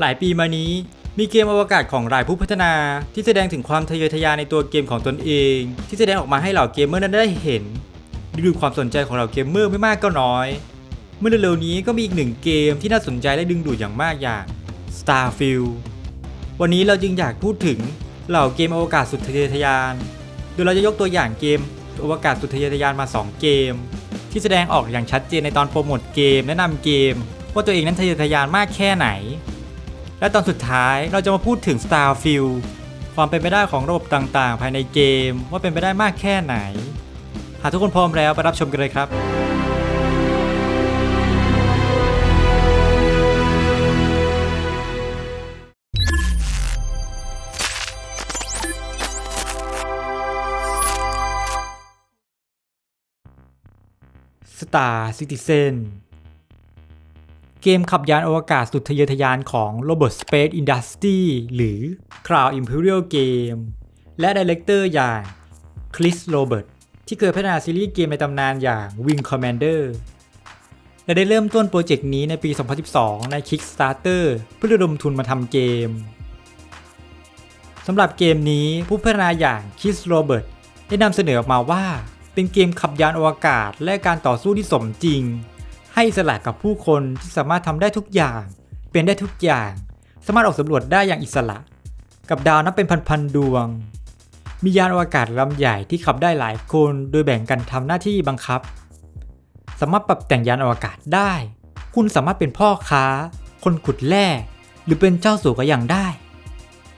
หลายปีมานี้ มีเกมอวกาศของหลายผู้พัฒนาที่แสดงถึงความทะเยอทะยานในตัวเกมของตนเอง ที่แสดงออกมาให้เหล่าเกมเมอร์นั้นได้เห็นดึงดูดความสนใจของเหล่าเกมเมอร์ไม่มากก็น้อย เมื่อเร็วๆนี้ก็มีอีกหนึ่งเกมที่น่าสนใจและดึงดูดอย่างมากอย่าง Starfield วันนี้เราจึงอยากพูดถึงเหล่าเกมอวกาศสุดทะเยอทะยาน โดยเราจะยกตัวอย่างเกมอวกาศสุดทะเยอทะยานมา 2 เกม ที่แสดงออกอย่างชัดเจนในตอนโปรโมทเกม แนะนำเกม ว่าตัวเองนั้นทะเยอทะยานมากแค่ไหน และตอนสุดท้ายเราจะมาพูดถึง Starfield ความเป็นไปได้ของระบบต่างๆ ภายในเกม ว่าเป็นไปได้มากแค่ไหน หากทุกคนพร้อมแล้วไปรับชมกันเลยครับ Star Citizen เกมขับยานอวกาศสุดทะเยอทะยานของ Robert Space Industry หรือ Cloud Imperial Game และดีเลกเตอร์อย่าง Chris Robert ที่เคยพัฒนาซีรีส์เกมในตำนานอย่าง Wing Commander และได้เริ่มต้นโปรเจกต์นี้ในปี 2012 ใน Kickstarter เพื่อระดมทุนมาทำเกมสำหรับเกมนี้ผู้พัฒนาอย่าง Chris Robert ได้นำเสนอออกมาว่า เป็นเกมขับยานอวกาศและการต่อสู้ที่สมจริง ให้อิสละกับผู้คนที่สามารถทำได้ทุกอย่าง เป็นได้ทุกอย่าง สามารถออกสำรวจได้อย่างอิสระ กับดาวนับเป็นพันๆดวง มียานอวกาศลำใหญ่ที่ขับได้หลายคนโดยแบ่งกันทำหน้าที่บังคับ สามารถปรับแต่งยานอวกาศได้ คุณสามารถเป็นพ่อค้า คนขุดแร่หรือเป็นเจ้าสัวก็อย่างได้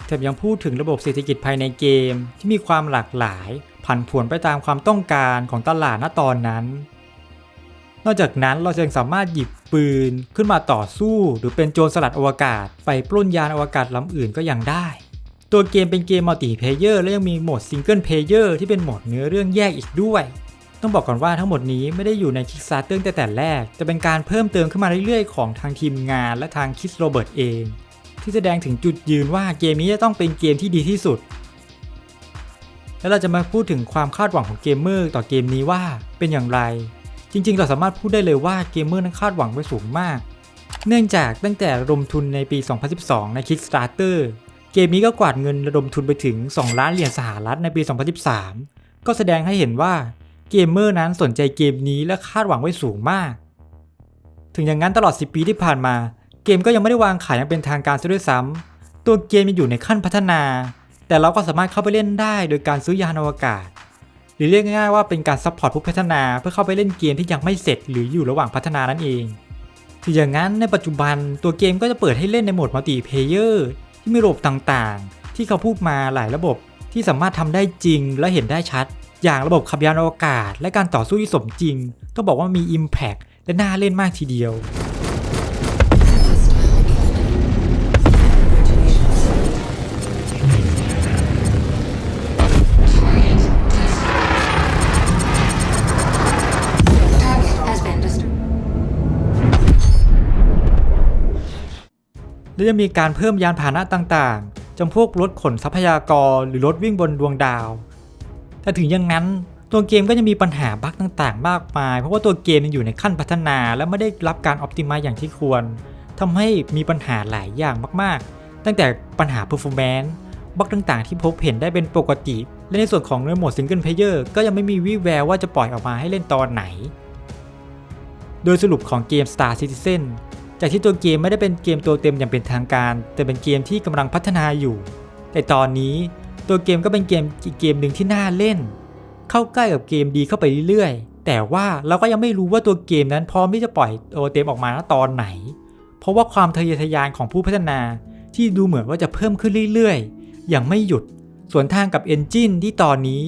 แถมยังพูดถึงระบบเศรษฐกิจภายในเกมที่มีความหลากหลายผันผวนไปตามความต้องการของตลาดณตอนนั้น นอกจากนั้นเรายังสามารถหยิบปืนขึ้นมาต่อสู้ หรือเป็นโจรสลัดอวกาศ ไปปล้นยานอวกาศลำอื่นก็ยังได้ ตัวเกมเป็นเกมมัลติเพเยอร์และยังมีโหมดซิงเกิลเพเยอร์ที่เป็นโหมดเนื้อเรื่องแยกอีกด้วย ต้องบอกก่อนว่าทั้งหมดนี้ไม่ได้อยู่ใน Kickstarter ตั้งแต่แต่แรกจะเป็นการเพิ่มเติมขึ้นมาเรื่อยๆ ของทางทีมงานและทางคิสโรเบิร์ตเอง ที่แสดงถึงจุดยืนว่าเกมนี้จะต้องเป็นเกมที่ดีที่สุด แล้วเราจะมาพูดถึงความคาดหวังของเกมเมอร์ต่อเกมนี้ว่าเป็นอย่างไร จริงๆ เราสามารถพูดได้เลยว่าเกมเมอร์นั้นคาดหวังไว้สูงมาก เนื่องจากตั้งแต่ระดมทุนในปี 2012 ใน Kickstarter เกมนี้ก็กวาดเงินระดมทุนไปถึง 2 ล้านเหรียญสหรัฐในปี 2013 ก็แสดงให้เห็นว่าเกมเมอร์นั้นสนใจเกมนี้และคาดหวังไว้สูงมาก ถึงอย่างนั้นตลอด 10 ปีที่ผ่านมา เกมก็ยังไม่ได้วางขายอย่างเป็นทางการซะด้วยซ้ำตัวเกมยังอยู่ในขั้นพัฒนา แต่เราก็สามารถเข้าไปเล่นได้โดยการซื้อยานอวกาศ รือเรียกง่ายๆว่าเป็นการซัพพอร์ตผู้พัฒนาเพื่อเข้าไปเล่นเกมที่ยังไม่เสร็จหรืออยู่ระหว่างพัฒนานั่นเองถึงอย่างนั้นในปัจจุบันตัวเกมก็จะเปิดให้เล่นในโหมดมัลติเพเยอร์ที่มีระบบต่างๆ ที่เขาพูดมาหลายระบบที่สามารถทำได้จริงและเห็นได้ชัด อย่างระบบขับยานอวกาศ และการต่อสู้ที่สมจริง ต้องบอกว่ามี Impact และน่าเล่นมากทีเดียว และยังมีการเพิ่มยานพาหนะต่างๆจำพวกรถขนทรัพยากรหรือรถวิ่งบนดวงดาว แต่ถึงอย่างนั้นตัวเกมก็จะมีปัญหาบั๊กต่างๆ มากมาย เพราะว่าตัวเกมยังอยู่ในขั้นพัฒนาและไม่ได้รับการอ p ติม z e อย่างที่ควรทำให้มีปัญหาหลายอย่างมากๆ ตั้งแต่ปัญหา performance บั๊กต่างๆ ที่พบเห็นได้เป็นปกติ และในส่วนของในโหมด single player ก็ยังไม่มีวี่แววว่าจะปล่อยออกมาให้เล่นตอนไหน โดยสรุปของเกม Star Citizen จากที่ตัวเกมไม่ได้เป็นเกมตัวเต็มอย่างเป็นทางการ แต่เป็นเกมที่กำลังพัฒนาอยู่ แต่ตอนนี้ตัวเกมก็เป็นเกมอีกเกมหนึ่งที่น่าเล่น เข้าใกล้กับเกมดีเข้าไปเรื่อยๆ แต่ว่าเราก็ยังไม่รู้ว่าตัวเกมนั้นพร้อมที่จะปล่อยตัวเต็มออกมาตอนไหน เพราะว่าความทะเยอทะยานของผู้พัฒนาที่ดูเหมือนว่าจะเพิ่มขึ้นเรื่อยๆ อย่างไม่หยุด ส่วนทางกับเอนจินที่ตอนนี้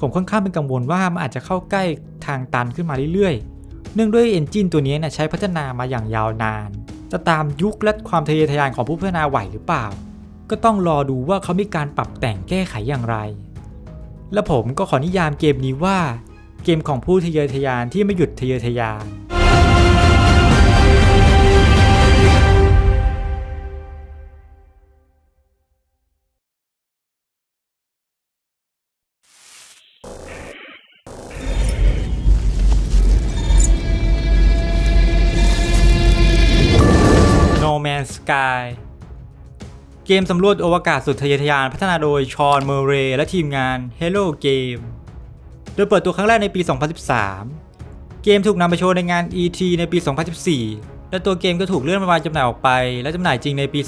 ผมค่อนข้างเป็นกังวลว่ามันอาจจะเข้าใกล้ทางตันขึ้นมาเรื่อยๆ เนื่องด้วยเอนจินตัวนี้นะใช้พัฒนามาอย่างยาวนาน จะตามยุคและความทะเยอทะยานของผู้พัฒนาไหวหรือเปล่า ก็ต้องรอดูว่าเขามีการปรับแต่งแก้ไขอย่างไร และผมก็ขอนิยามเกมนี้ว่า เกมของผู้ทะเยอทะยานที่ไม่หยุดทะเยอทะยาน Man's Sky เกมสำรวจอวกาศสุดทะเยอทะยานพัฒนาโดยชอนเมอร์เรย์และทีมงาน Hello Game โดยเปิดตัวครั้งแรกในปี 2013 เกมถูกนำไปโชว์ในงาน E3 ในปี 2014 และตัวเกมก็ถูกเลื่อนมาวางจำหน่ายออกไป และจำหน่ายจริงในปี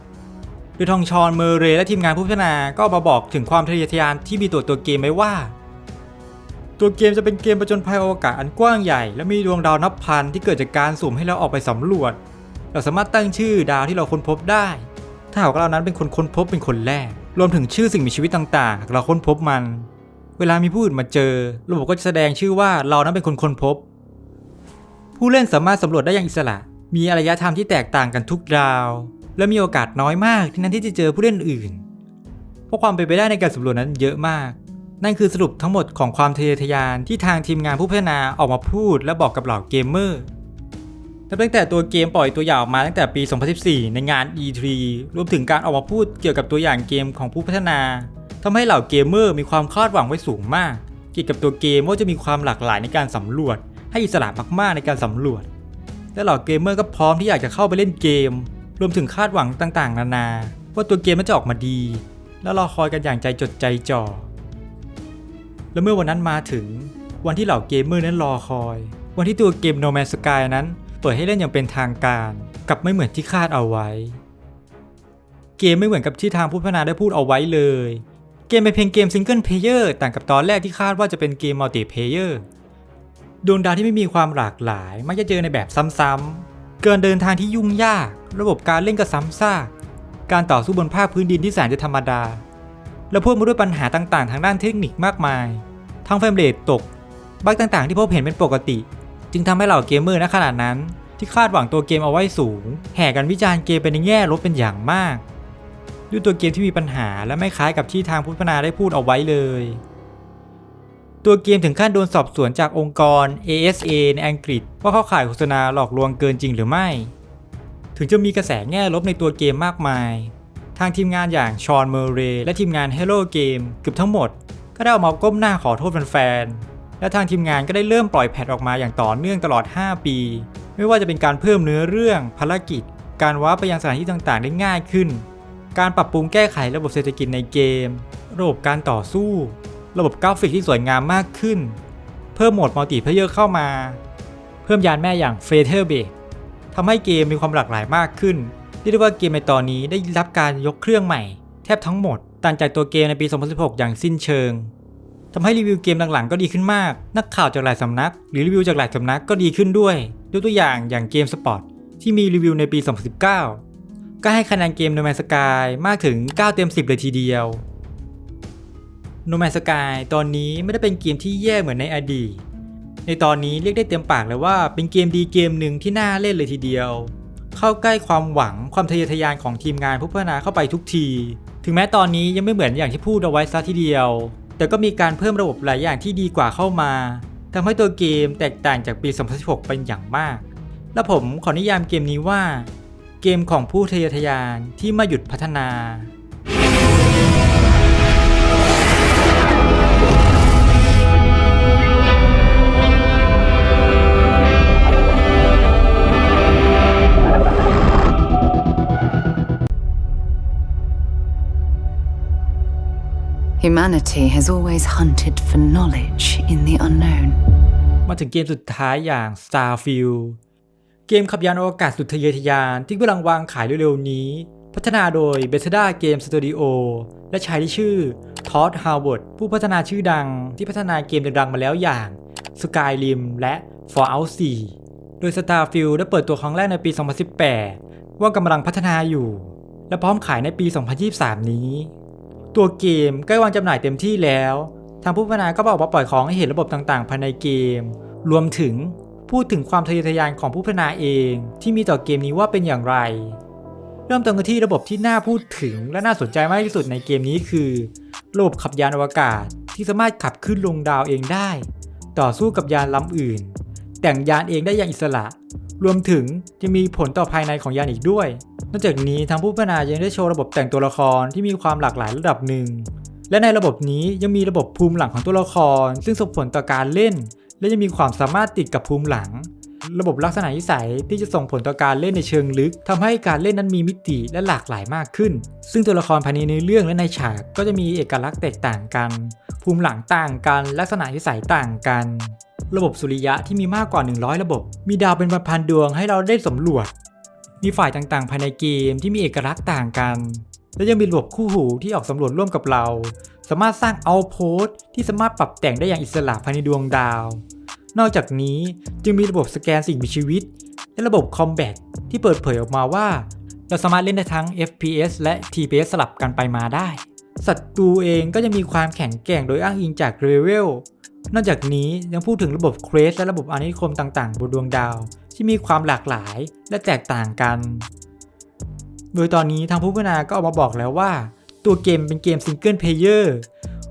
2016 โดยทองชอนเมอร์เรย์และทีมงานผู้พัฒนาก็มาบอกถึงความทะเยอทะยานที่มีตัวตัวเกมไว้ว่า ตัวเกมจะเป็นเกมประจนภัยอวกาศอันกว้างใหญ่ และมีดวงดาวนับพันที่เกิดจากการสุ่มให้เราออกไปสำรวจ เราสามารถตั้งชื่อดาวที่เราค้นพบได้ ถ้าหากเรานั้นเป็นคนค้นพบเป็นคนแรก รวมถึงชื่อสิ่งมีชีวิตต่างๆ เราค้นพบมัน เวลามีผู้อื่นมาเจอ ระบบก็จะแสดงชื่อว่าเรานั้นเป็นคนค้นพบ ผู้เล่นสามารถสำรวจได้อย่างอิสระ มีอารยธรรมที่แตกต่างกันทุกดาว และมีโอกาสน้อยมากที่นั้นที่จะเจอผู้เล่นอื่น เพราะความเป็นไปได้ในการสำรวจนั้นเยอะมาก นั่นคือสรุปทั้งหมดของความทะเยอทะยานที่ทางทีมงานผู้พัฒนาออกมาพูด และบอกกับเหล่าเกมเมอร์ นับตั้งแต่ตัวเกมปล่อยตัวอย่างออกมาตั้งแต่ปี 2014 ในงาน E3 รวมถึงการออกมาพูดเกี่ยวกับตัวอย่างเกมของผู้พัฒนาทำให้เหล่าเกมเมอร์มีความคาดหวังไว้สูงมาก เกี่ยวกับตัวเกมว่าจะมีความหลากหลายในการสำรวจ ให้อิสระมากๆในการสำรวจ และเหล่าเกมเมอร์ก็พร้อมที่อยากจะเข้าไปเล่นเกม รวมถึงคาดหวังต่างๆ นานา ว่าตัวเกมมันจะออกมาดี และรอคอยกันอย่างใจจดใจจ่อ และเมื่อวันนั้นมาถึงวันที่เหล่าเกมเมอร์นั้นรอคอย วันที่ตัวเกม No Man's Sky นั้น เปิดให้เล่นอย่างเป็นทางการ กับไม่เหมือนที่คาดเอาไว้ เกมไม่เหมือนกับที่ทางผู้พัฒนาได้พูดเอาไว้เลย เกมเป็นเพียงเกมซิงเกิลเพลเยอร์ต่างกับตอนแรกที่คาดว่าจะเป็นเกมมัลติเพลเยอร์ดวงดาวที่ไม่มีความหลากหลาย มักจะเจอในแบบซ้ำๆ เกินเดินทางที่ยุ่งยาก ระบบการเล่นก็ซ้ำซาก การต่อสู้บนภาคพื้นดินที่แสนจะธรรมดา และพ่วงมาด้วยปัญหาต่างๆ ทางด้านเทคนิคมากมาย ทั้งเฟรมเรทตก บั๊กต่างๆ ที่พบเห็นเป็นปกติ จึงทำให้เหล่าเกมเมอร์ณขนาดนั้น ที่คาดหวังตัวเกมเอาไว้สูง แห่กันวิจารณ์เกมไปในแง่ลบเป็นอย่างมาก ด้วยตัวเกมที่มีปัญหาและไม่คล้ายกับที่ทางผู้พัฒนาได้พูดเอาไว้เลย ตัวเกมถึงขั้นโดนสอบสวนจากองค์กร ASA ในอังกฤษ ว่าเข้าข่ายโฆษณาหลอกลวงเกินจริงหรือไม่ ถึงจะมีกระแสแง่ลบในตัวเกมมากมาย ทางทีมงานอย่างชอนเมอร์เรย์และทีมงาน Hello Game เกือบทั้งหมด ก็ได้ออกมาก้มหน้าขอโทษแฟนๆ และทางทีมงานก็ได้เริ่มปล่อยแพทออกมาอย่างต่อเนื่องตลอด 5 ปี ไม่ว่าจะเป็นการเพิ่มเนื้อเรื่องภารกิจ การว้าร์ปไปยังสถานที่ต่างๆ ได้ง่ายขึ้น การปรับปรุงแก้ไขระบบเศรษฐกิจในเกม ระบบการต่อสู้ ระบบกราฟิกที่สวยงามมากขึ้น เพิ่มโหมดมัลติเพลเยอร์เข้ามา เพิ่มยานแม่อย่างเฟเธอร์เบทำให้เกมมีความหลากหลายมากขึ้นเรียกได้ว่าเกมในตอนนี้ได้รับการยกเครื่องใหม่ แทบทั้งหมดต่างจากตัวเกมในปี 2016 อย่างสิ้นเชิง ทำให้รีวิวเกมหลังๆก็ดีขึ้นมาก นักข่าวจากหลายสำนัก หรือรีวิวจากหลายสำนักก็ดีขึ้นด้วยยกตัวอย่างอย่างเกมสปอร์ตที่มีรีวิวในปี 2019 ก็ให้คะแนนเกม No Man's Sky มากถึง 9 เต็ม 10 เลยทีเดียว No Man's Sky ตอนนี้ไม่ได้เป็นเกมที่แย่เหมือนในอดีต ในตอนนี้เรียกได้เต็มปากเลยว่าเป็นเกมดีเกมหนึ่งที่น่าเล่นเลยทีเดียว เข้าใกล้ความหวังความทะเยอทะยานของทีมงานผู้พัฒนาเข้าไปทุกที ถึงแม้ตอนนี้ยังไม่เหมือนอย่างที่พูดเอาไว้ซะทีเดียว แต่ก็มีการเพิ่มระบบหลายอย่างที่ดีกว่าเข้ามาทำให้ตัวเกมแตกต่างจากปี 2016 เป็นอย่างมาก และผมขอนิยามเกมนี้ว่า เกมของผู้ทะเยอทะยานที่ไมาหยุดพัฒนา Humanity has always hunted for knowledge in the unknown. มาถึงเกมสุดท้ายอย่าง Starfield เกมขับยานอวกาศสุดทะเยอทะยานที่กำลังวางขายเร็วๆนี้ พัฒนาโดย Bethesda Game Studio และชายที่ชื่อ Todd Howard ผู้พัฒนาชื่อดังที่พัฒนาเกมดังๆมาแล้วอย่าง Skyrim และ Fallout 4 โดย Starfield ได้เปิดตัวครั้งแรกในปี 2018 ว่ากำลังพัฒนาอยู่ และพร้อมขายในปี 2023 นี้ ตัวเกมใกล้วางจำหน่ายเต็มที่แล้ว ทางผู้พัฒนาก็บอกว่าปล่อยของให้เห็นระบบต่างๆภายในเกม รวมถึงพูดถึงความทะเยอทะยานของผู้พัฒนาเองที่มีต่อเกมนี้ว่าเป็นอย่างไร เริ่มต้นกันที่ระบบที่น่าพูดถึงและน่าสนใจมากที่สุดในเกมนี้คือ ระบบขับยานอวกาศที่สามารถขับขึ้นลงดาวเองได้ ต่อสู้กับยานลำอื่น แต่งยานเองได้อย่างอิสระ รวมถึงยังมีผลต่อภายในของยานอีกด้วย นอกจากนี้ทางผู้พัฒนายังได้โชว์ระบบแต่งตัวละครที่มีความหลากหลายระดับหนึ่ง และในระบบนี้ยังมีระบบภูมิหลังของตัวละคร ซึ่งส่งผลต่อการเล่น และยังมีความสามารถติดกับภูมิหลัง ระบบลักษณะนิสัยที่จะส่งผลต่อการเล่นในเชิงลึกทำให้การเล่นนั้นมีมิติและหลากหลายมากขึ้น ซึ่งตัวละครภายในเนื้อเรื่องและในฉากก็จะมีเอกลักษณ์แตกต่างกัน ภูมิหลังต่างกัน ลักษณะนิสัยต่างกัน ระบบสุริยะที่มีมากกว่า 100 ระบบ มีดาวเป็นพันๆดวงให้เราได้สำรวจ มีฝ่ายต่างๆ ภายในเกมที่มีเอกลักษณ์ต่างกันและยังมีระบบคู่หูที่ออกสำรวจร่วมกับเรา สามารถสร้างเอาโพสที่สามารถปรับแต่งได้อย่างอิสระภายในดวงดาว นอกจากนี้จึงมีระบบสแกนสิ่งมีชีวิต และระบบคอมแบทที่เปิดเผยออกมาว่า เราสามารถเล่นได้ทั้ง FPS และ TPS สลับกันไปมาได้ ศัตรูเองก็จะมีความแข็งแกร่งโดยอ้างอิงจากเลเวล นอกจากนี้ยังพูดถึงระบบเควสและระบบอาณานิคมต่างๆ บนดวงดาว ที่มีความหลากหลายและแตกต่างกัน โดยตอนนี้ทางผู้พัฒนาก็ออกมาบอกแล้วว่า ตัวเกมเป็นเกมซิงเกิลเพลเยอร์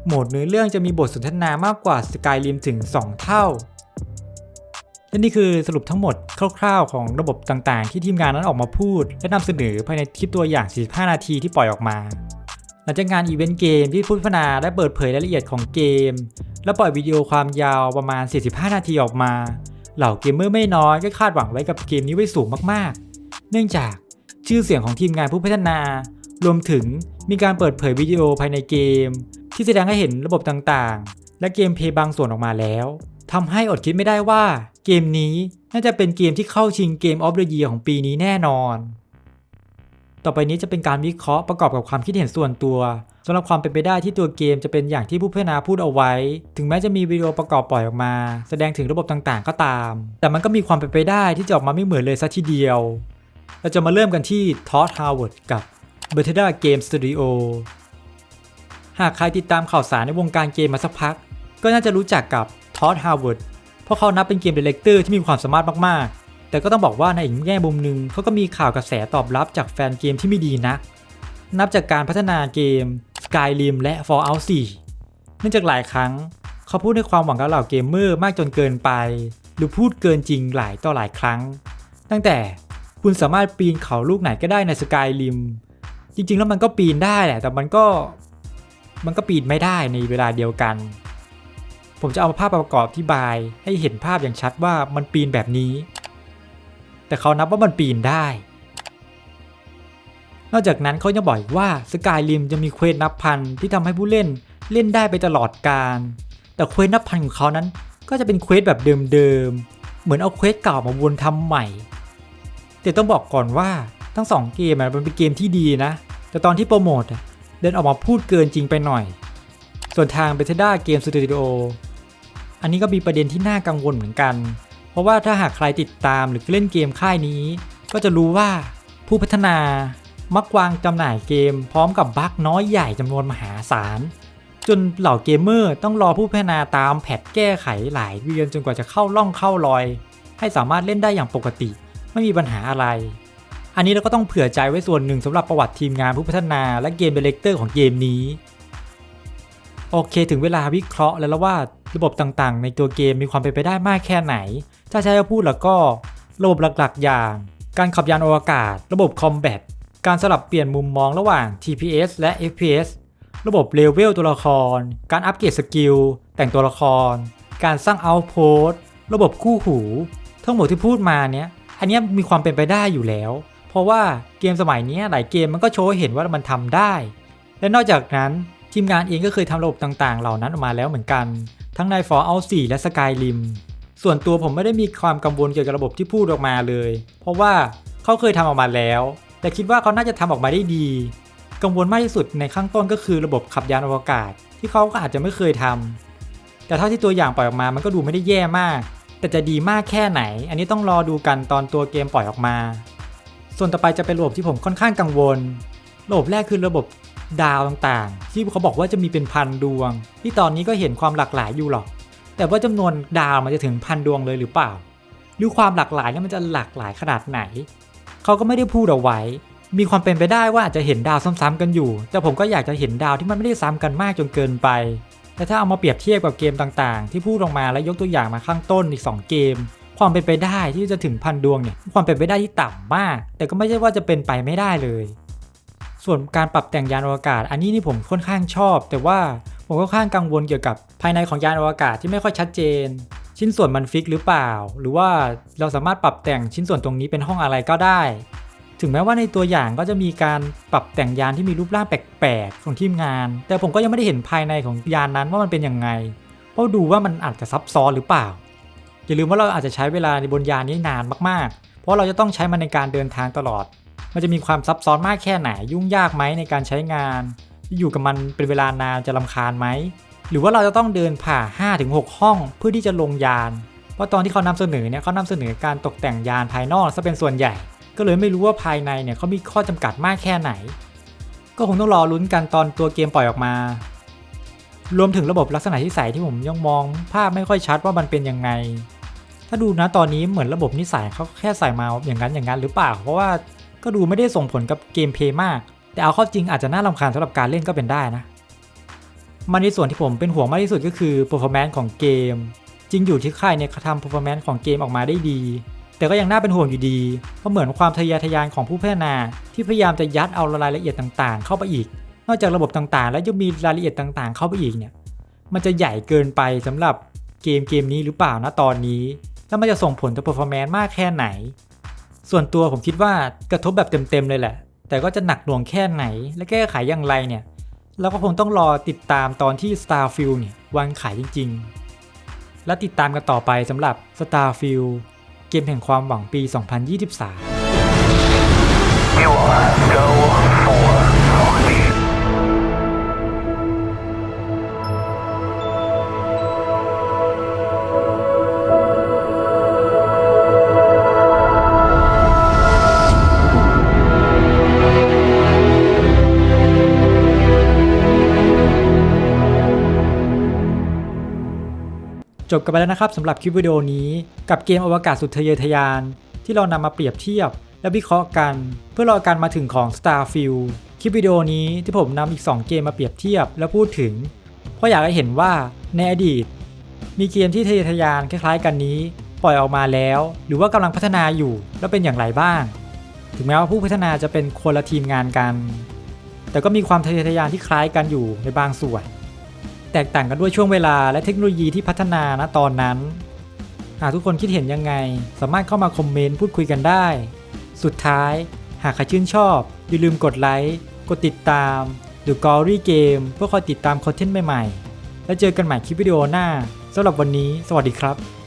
โหมดเนื้อเรื่องจะมีบทสนทนามากกว่า Skyrim ถึง 2 เท่า และนี่คือสรุปทั้งหมดคร่าวๆ ของระบบต่างๆ ที่ทีมงานนั้นออกมาพูด และนำเสนอภายในคลิปตัวอย่าง 45 นาทีที่ปล่อยออกมา หลังจากงานอีเวนต์เกมที่ผู้พัฒนาได้เปิดเผยรายละเอียดของเกม และปล่อยวิดีโอความยาวประมาณ 45 นาทีออกมา เหล่าเกมเมอร์ไม่น้อยก็คาดหวังไว้กับเกมนี้ไว้สูงมากๆ เนื่องจากชื่อเสียงของทีมงานผู้พัฒนา รวมถึงมีการเปิดเผยวิดีโอภายในเกม ที่แสดงให้เห็นระบบต่างๆ และเกมเพย์บางส่วนออกมาแล้ว ทำให้อดคิดไม่ได้ว่าเกมนี้น่าจะเป็นเกมที่เข้าชิงเกมออฟเดอะเยียของปีนี้แน่นอน ต่อไปนี้จะเป็นการวิเคราะห์ประกอบกับความคิดเห็นส่วนตัวสำหรับความเป็นไปได้ที่ตัวเกมจะเป็นอย่างที่ผู้พัฒนาพูดเอาไว้ ถึงแม้จะมีวิดีโอประกอบปล่อยออกมา แสดงถึงระบบต่างๆ ก็ตาม แต่มันก็มีความเป็นไปได้ที่จะออกมาไม่เหมือนเลยซะทีเดียว เราจะมาเริ่มกันที่ทอ d ฮาวเวิร์ดกับ b e t h e s d a Game Studio หากใครติดตามข่าวสารในวงการเกมมาสักพัก ก็น่าจะรู้จักกับ ทอ d ฮาวเวิร์ดเพราะเขานับเป็นเกมดีเลกเตอร์ที่มีความสามารถมากๆ แต่ก็ต้องบอกว่าในอีกแง่มุมหนึ่งเขาก็มีข่าวกระแสตอบรับจากแฟนเกมที่ไม่ดีนักนับจากการพัฒนาเกม Skyrim และ Fallout 4 เนื่องจากหลายครั้ง เขาพูดให้ความหวังกับเหล่าเกมเมอร์มากจนเกินไป หรือพูดเกินจริงหลายต่อหลายครั้ง ตั้งแต่คุณสามารถปีนเขาลูกไหนก็ได้ใน Skyrim จริงๆ แล้วมันก็ปีนได้แหละ แต่มันก็มันก็ปีนไม่ได้ในเวลาเดียวกัน ผมจะเอาภาพประกอบที่บาย ให้เห็นภาพอย่างชัดว่ามันปีนแบบนี้ แต่เขานับว่ามันปีนได้ นอกจากนั้นเขายังบอกอีกว่าสกายริมจะมีเควสนับพันที่ทำให้ผู้เล่นเล่นได้ไปตลอดการ แต่เควสนับพันของเขานั้น ก็จะเป็นเควสแบบเดิมๆ เหมือนเอาเควสเก่ามาวนทำใหม่ แต่ต้องบอกก่อนว่าทั้งสองเกมมันเป็นเกมที่ดีนะ แต่ตอนที่โปรโมทเดินออกมาพูดเกินจริงไปหน่อย ส่วนทาง Bethesda Game Studio อันนี้ก็มีประเด็นที่น่ากังวลเหมือนกัน เพราะว่าถ้าหากใครติดตามหรือเล่นเกมค่ายนี้ ก็จะรู้ว่าผู้พัฒนามักวางจำหน่ายเกม พร้อมกับบั๊กน้อยใหญ่จำนวนมหาศาล จนเหล่าเกมเมอร์ต้องรอผู้พัฒนาตามแพทแก้ไขหลายเดือนจนกว่าจะเข้าร่องเข้ารอย ให้สามารถเล่นได้อย่างปกติ ไม่มีปัญหาอะไร อันนี้เราก็ต้องเผื่อใจไว้ส่วนหนึ่งสำหรับประวัติทีมงานผู้พัฒนาและเกมเดเลกเตอร์ของเกมนี้ โอเคถึงเวลาวิเคราะห์แล้วว่า ระบบต่างๆ ในตัวเกมมีความเป็นไปได้มากแค่ไหน ถ้าใช้พูดแล้วก็ ระบบหลักๆ อย่าง การขับยานอวกาศ ระบบคอมแบทการสลับเปลี่ยนมุมมองระหว่าง TPS และ FPS ระบบเลเวลตัวละคร การอัปเกรดสกิล แต่งตัวละคร การสร้างเอาท์โพสระบบคู่หู ทั้งหมดที่พูดมาเนี้ย อันเนี้ยมีความเป็นไปได้อยู่แล้ว เพราะว่าเกมสมัยนี้หลายเกมมันก็โชว์เห็นว่ามันทำได้ และนอกจากนั้นทีมงานเองก็เคยทำระบบต่างๆ เหล่านั้นออกมาแล้วเหมือนกัน ทั้งใน Fallout 4 และ Skyrim ส่วนตัวผมไม่ได้มีความกังวลเกี่ยวกับระบบที่พูดออกมาเลย เพราะว่าเขาเคยทำออกมาแล้ว แต่คิดว่าเขาน่าจะทำออกมาได้ดี กังวลมากที่สุดในข้างต้นก็คือระบบขับยานอวกาศ ที่เขาก็อาจจะไม่เคยทำแต่เท่าที่ตัวอย่างปล่อยออกมามันก็ดูไม่ได้แย่มาก แต่จะดีมากแค่ไหน อันนี้ต้องรอดูกันตอนตัวเกมปล่อยออกมา ส่วนต่อไปจะเป็นระบบที่ผมค่อนข้างกังวล ระบบแรกคือระบบ ดาวต่างๆ ที่เขาบอกว่าจะมีเป็นพันดวง ที่ตอนนี้ก็เห็นความหลากหลายอยู่หรอก แต่ว่าจำนวนดาวมันจะถึงพันดวงเลยหรือเปล่า หรือความหลากหลายนี่มันจะหลากหลายขนาดไหน เขาก็ไม่ได้พูดเอาไว้ มีความเป็นไปได้ว่าอาจจะเห็นดาวซ้ำๆกันอยู่ แต่ผมก็อยากจะเห็นดาวที่มันไม่ได้ซ้ำกันมากจนเกินไปแต่ถ้าเอามาเปรียบเทียบกับเกมต่างๆ ที่พูดออกมาและยกตัวอย่างมาข้างต้นอีก 2 เกม ความเป็นไปได้ที่จะถึงพันดวงเนี่ยความเป็นไปได้ที่ต่ำมาก แต่ก็ไม่ใช่ว่าจะเป็นไปไม่ได้เลย ส่วนการปรับแต่งยานอวกาศ อันนี้นี่ผมค่อนข้างชอบ แต่ว่าผมค่อนข้างกังวลเกี่ยวกับภายในของยานอวกาศที่ไม่ค่อยชัดเจน ชิ้นส่วนมันฟิกหรือเปล่า หรือว่าเราสามารถปรับแต่งชิ้นส่วนตรงนี้เป็นห้องอะไรก็ได้ ถึงแม้ว่าในตัวอย่างก็จะมีการปรับแต่งยานที่มีรูปร่างแปลกๆของทีมงาน แต่ผมก็ยังไม่ได้เห็นภายในของยานนั้นว่ามันเป็นยังไง เพราะดูว่ามันอาจจะซับซ้อนหรือเปล่าอย่าลืมว่าเราอาจจะใช้เวลาในบนยานนี้นานมากๆ เพราะเราจะต้องใช้มันในการเดินทางตลอด มันจะมีความซับซ้อนมากแค่ไหนยุ่งยากไหมในการใช้งาน อยู่กับมันเป็นเวลานานจะลำคาญไหม หรือว่าเราจะต้องเดินผ่า 5-6 ห้องเพื่อที่จะลงยาน เพราะตอนที่เขานำเสนอเนี่ยเขานำเสนอการตกแต่งยานภายนอกซะเป็นส่วนใหญ่ ก็เลยไม่รู้ว่าภายในเนี่ยเขามีข้อจำกัดมากแค่ไหน ก็คงต้องรอลุ้นกันตอนตัวเกมปล่อยออกมารวมถึงระบบลักษณะที่ใส่ที่ผมยังมองภาพไม่ค่อยชัดว่ามันเป็นยังไง ถ้าดูนะตอนนี้เหมือนระบบนิสัยเขาแค่ใส่มาอย่างนั้นอย่างนั้นหรือเปล่า เพราะว่า ก็ดูไม่ได้ส่งผลกับเกมเพย์มาก แต่เอาข้าจริงอาจจะน่ารำคาญสำหรับการเล่นก็เป็นได้นะ มันในส่วนที่ผมเป็นห่วงมากที่สุดก็คือ performance ของเกม จริงอยู่ที่ค่ายเนี่ยทำ performance ของเกมออกมาได้ดี แต่ก็ยังน่าเป็นห่วงอยู่ดี เพราะเหมือนความทะเยอทะยานของผู้พัฒนา ที่พยายามจะยัดเอารายละเอียดต่างๆ เข้าไปอีก นอกจากระบบต่างๆ แล้วยังมีรายละเอียดต่างๆ เข้าไปอีกเนี่ย มันจะใหญ่เกินไปสำหรับเกมเกมนี้หรือเปล่านะตอนนี้ แล้วมันจะส่งผลต่อ performance มากแค่ไหน ส่วนตัวผมคิดว่ากระทบแบบเต็มๆเลยแหละ แต่ก็จะหนักหน่วงแค่ไหน และแก้ไขอย่างไรเนี่ยเราก็คงต้องรอติดตามตอนที่ Starfield เนี่ยวางขายจริง ๆ และติดตามกันต่อไปสำหรับ Starfield เกมแห่งความหวังปี 2023 จบกันไปแล้วนะครับสำหรับคลิปวิดีโอนี้กับเกมอวกาศสุดทะเยอทะยาน ที่เรานำมาเปรียบเทียบ และวิเคราะห์กัน เพื่อรอการมาถึงของ Starfield คลิปวิดีโอนี้ที่ผมนำอีก 2 เกมมาเปรียบเทียบและพูดถึง เพราะอยากให้เห็นว่าในอดีต มีเกมที่ทะเยอทะยานคล้ายๆ กันนี้ ปล่อยออกมาแล้ว หรือว่ากำลังพัฒนาอยู่แล้วเป็นอย่างไรบ้าง ถึงแม้ว่าผู้พัฒนาจะเป็นคนละทีมงานกัน แต่ก็มีความทะเยอทะยานที่คล้ายกันอยู่ในบางส่วน แตกต่างกันด้วยช่วงเวลาและเทคโนโลยีที่พัฒนาณตอนนั้น หากทุกคนคิดเห็นยังไง สามารถเข้ามาคอมเมนต์พูดคุยกันได้ สุดท้าย หากใครชื่นชอบ อย่าลืมกดไลค์ กดติดตาม The g o r y Game เพื่อคอยติดตามคอนเทนต์ใหม่ๆ แล้วเจอกันใหม่คลิปวิดีโอหน้าสำหรับวันนี้ สวัสดีครับ